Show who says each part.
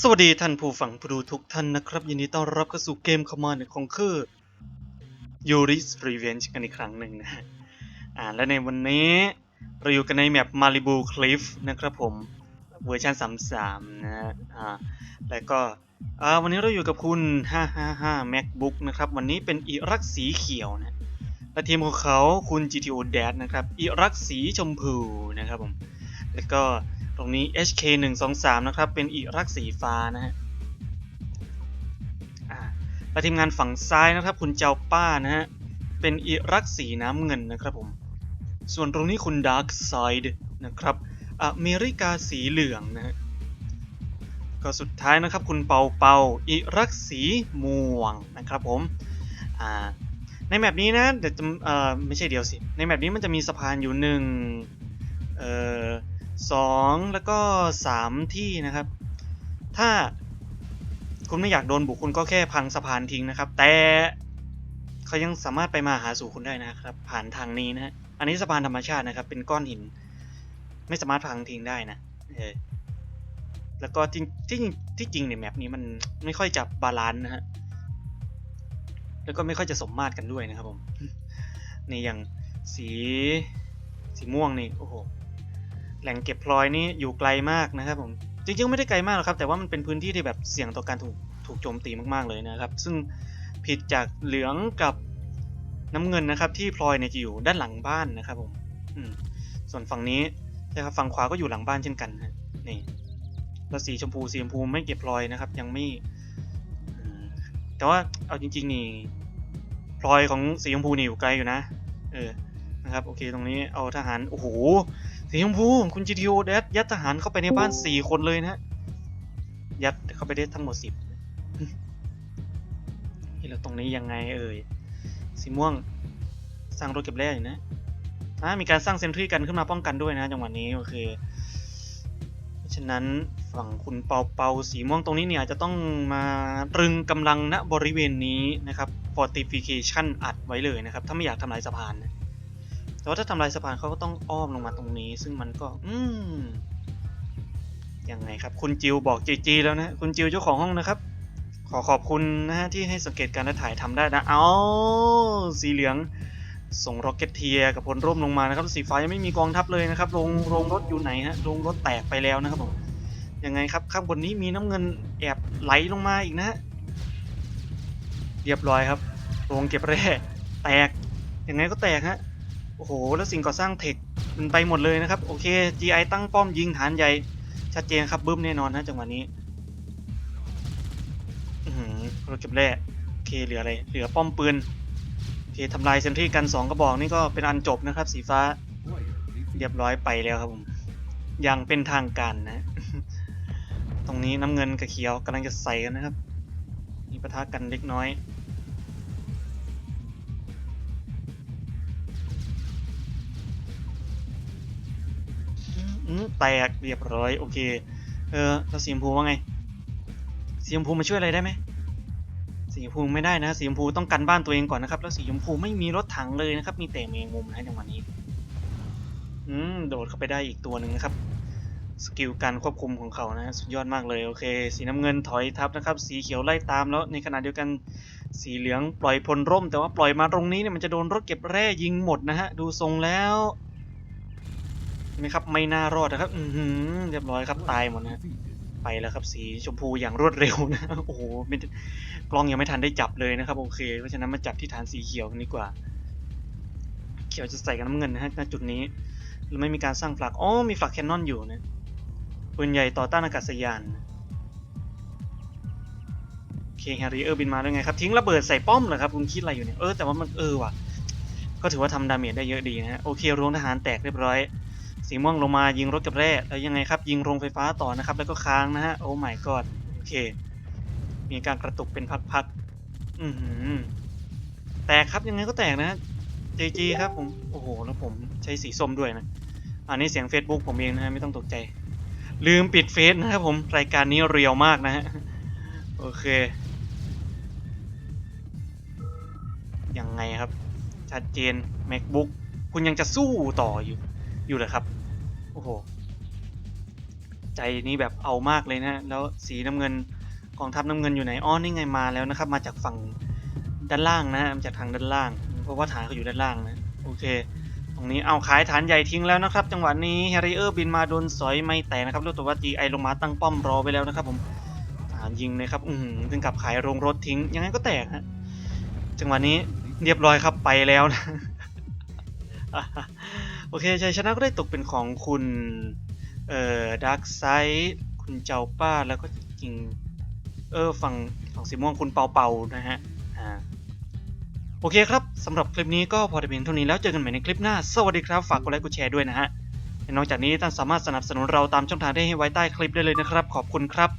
Speaker 1: สวัสดีท่านผู้ฟังผู้ดูทุกท่านนะครับยินดีต้อนรับเข้าสู่เกม Command and Conquer Yuri's Revenge กันอีกครั้งหนึ่งนะฮะอ่าและในวันนี้เราอยู่กันในแมป Malibu Cliff นะครับผมเวอร์ชัน33นะฮะอ่าแล้วก็อ่าวันนี้เราอยู่กับคุณ 555 MacBook นะครับ วันนี้เป็นอิรักสีเขียวนะและทีมของเขาคุณ GTO Dad นะครับอิรักสีชมพูนะครับผมแล้วก็ รงนี้ HK 1 2 3นะครับ เป็นอีรักสีฟ้านะฮะอาและทีมงานฝั่งซ้ายนะครับ คุณเจ้าป้านะฮะ เป็นอีรักสีน้ำเงินนะครับผม ส่วนตรงนี้คุณ Dark Side นะครับ อเมริกาสีเหลืองนะฮะ ก็สุดท้ายนะครับคุณเปาเปาอิรักสีม่วงนะครับผม อ่าในแมปนี้นะเดี๋ยวจะเอ่อไม่ใช่เดียวสิ ในแมปนี้มันจะมีสะพานอยู่หนึ่งเอ่อ สองแล้วก็สามที่นะครับ ถ้าคุณไม่อยากโดนบุกคุณก็แค่พังสะพานทิ้งนะครับ แต่เขายังสามารถไปมาหาสู่คุณได้นะครับ ผ่านทางนี้นะฮะอันนี้สะพานธรรมชาตินะครับ เป็นก้อนหิน ไม่สามารถพังทิ้งได้นะเออแล้วก็จริงที่จริงที่จริงในแมปนี้มันไม่ค่อยจับบาลานซ์นะฮะแล้วก็ไม่ค่อยจะสมมาตรกันด้วยนะครับผมนี่อย่างสีสีม่วงนี่โอ้โห แหล่งเก็บพลอยนี่อยู่ไกลมากนะครับผมจริงๆไม่ได้ไกลมากหรอกครับ แต่ว่ามันเป็นพื้นที่ที่แบบเสี่ยงต่อการถูกถูกโจมตีมากๆเลยนะครับ ซึ่งผิดจากเหลืองกับน้ำเงินนะครับ ที่พลอยเนี่ยจะอยู่ด้านหลังบ้านนะครับผมส่วนฝั่งนี้นะครับฝั่งขวาก็อยู่หลังบ้านเช่นกันนะนี่แล้วสีชมพูสีชมพูไม่เก็บพลอยนะครับ ยังไม่แต่ว่าเอาจริง ๆ นี่พลอยของสีชมพูนี่อยู่ไกลอยู่นะ เออนะครับ โอเคตรงนี้เอาทหารโอ้โห สีชมพูคุณ GTO ยัดยัดทหารเข้าไปในบ้านสี่คนเลยนะฮะยัดเข้าไปได้ทั้งหมดสิบนี่แล้วตรงนี้ยังไงเอ่ยสีม่วงสร้างรถเก็บแร่อยู่นะอ่ามีการสร้างเซนทรีกันขึ้นมาป้องกันด้วยนะจังหวะนี้โอเคเพราะฉะนั้นฝั่งคุณเปาเปาสีม่วงตรงนี้เนี่ยอาจจะต้องมาตรึงกำลังณบริเวณนี้นะครับ fortification อัดไว้เลยนะครับ ถ้าไม่อยากทำลายสะพานนะ แต่ว่าถ้าทำลายสะพานเขาก็ต้องอ้อมลงมาตรงนี้ ซึ่งมันก็ อืมยังไงครับ คุณจิวบอกจีจีแล้วนะ คุณจิวเจ้าของห้องนะครับ ขอขอบคุณนะฮะที่ให้สังเกตการและถ่ายทำได้นะเอาสีเหลือง ส่งร็อกเก็ตเทียกับพลร่มลงมานะครับ สีฟ้ายังไม่มีกองทัพเลยนะครับโรงโรงรถอยู่ไหนฮะโรงรถแตกไปแล้วนะครับผมยังไงครับข้างบนนี้มีน้ำเงินแอบไหลลงมาอีกนะฮะเรียบร้อยครับโรงเก็บแร่แตกยังไงก็แตกฮะ อ้โห แล้วสิ่งก่อสร้างเทคมันไปหมดเลยนะครับ โอเค GI ตั้งป้อมยิงฐานใหญ่ ชัดเจนครับบึ้มแน่นอนนะจังหวะนี้เราเก็บแร่โอเคเหลืออะไร เหลือป้อมปืนโอเคทำลายเซนทรีกันสองกระบอกนี่ก็เป็นอันจบนะครับ สีฟ้าเรียบร้อยไปแล้วครับผมอย่างเป็นทางการนะ ตรงนี้น้ำเงินกับเขียวกำลังจะใส่กันนะครับ มีปะทะกันเล็กน้อย แตกเรียบร้อยโอเค เออแล้วสีชมพูว่าไงสีชมพูมาช่วยอะไรได้ไหมสีชมพูไม่ได้นะสีชมพูต้องกันบ้านตัวเองก่อนนะครับ แล้วสีชมพูไม่มีรถถังเลยนะครับ มีแต่เมงมุมนะจังหวะนี้ อืมโดดเข้าไปได้อีกตัวหนึ่งนะครับสกิลการควบคุมของเขานะสุดยอดมากเลยโอเค สีน้ำเงินถอยทับนะครับ สีเขียวไล่ตามแล้วในขณะเดียวกันสีเหลืองปล่อยพลร่ม แต่ว่าปล่อยมาตรงนี้เนี่ยมันจะโดนรถเก็บแร่ยิงหมดนะฮะดูทรงแล้ว ไหมครับ ไม่น่ารอดนะครับ อือหือเรียบร้อยครับตายหมดนะไปแล้วครับสีชมพูอย่างรวดเร็วนะ โอ้โหไม่กล้องยังไม่ทันได้จับเลยนะครับ โอเค เพราะฉะนั้นมาจับที่ฐานสีเขียวกันดีกว่า เขียวจะใส่กับน้ำเงินนะฮะณจุดนี้แล้วไม่มีการสร้างฝลักอ๋อมีฝลักแคนนอนอยู่นะปืนใหญ่ต่อต้านอากาศยานเคแฮร์รี่เออร์บินมาแล้วไงครับทิ้งระเบิดใส่ป้อมเหรอครับคุณคิดอะไรอยู่เนี่ยเออแต่ว่ามันเออว่ะ ก็ถือว่าทำดาเมจได้เยอะดีนะฮะโอเคโรงทหารแตกเรียบร้อย สีม่วงลงมายิงรถกับแร่แล้วยังไงครับ ยิงโรงไฟฟ้าต่อนะครับ แล้วก็ค้างนะฮะโอ้ my god โอเค มีการกระตุกเป็นพักๆอือหือแตกครับยังไงก็แตกนะฮะ JG ครับผมโอ้โหแล้วผมใช้สีส้มด้วยนะอันนี้เสียง Facebook ผมเองนะฮะไม่ต้องตกใจ ลืมปิดเฟซนะครับผมรายการนี้เรียวมากนะฮะโอเคยังไงครับชัดเจน MacBook คุณยังจะสู้ต่ออยู่ อยู่เหรอครับ โอ้โห ใจนี้แบบเอามากเลยนะ แล้วสีน้ำเงินกองทัพน้ำเงินอยู่ไหน อ้อนี่ไงมาแล้วนะครับ มาจากฝั่งด้านล่างนะมาจากทางด้านล่าง เพราะว่าฐานเขาอยู่ด้านล่างนะ โอเค ตรงนี้เอาขายฐานใหญ่ทิ้งแล้วนะครับ จังหวะนี้แฮร์ริเออร์บินมาโดนสอยไม่แตกนะครับรู้ตัวว่าจีไอลงมาตั้งป้อมรอไว้แล้วนะครับ ผมฐานยิงเลยครับ อืมถึงกับขายโรงรถทิ้ง ยังไงก็แตกฮะ จังหวะนี้เรียบร้อยครับไปแล้วนะ โอเคชัยชนะก็ได้ตกเป็นของคุณ เอ่อดาร์กไซด์คุณเจ้าป้าแล้วก็จริงเออฝั่งฝั่งสีม่วงคุณเปาเปานะฮะอ่าโอเคครับสำหรับคลิปนี้ก็พอแต่เพียงเท่านี้แล้วเจอกันใหม่ในคลิปหน้า สวัสดีครับ ฝากกดไลค์กดแชร์ด้วยนะฮะและนอกจากนี้ท่านสามารถสนับสนุนเราตามช่องทางได้ให้ไว้ใต้คลิปได้เลยนะครับ ขอบคุณครับ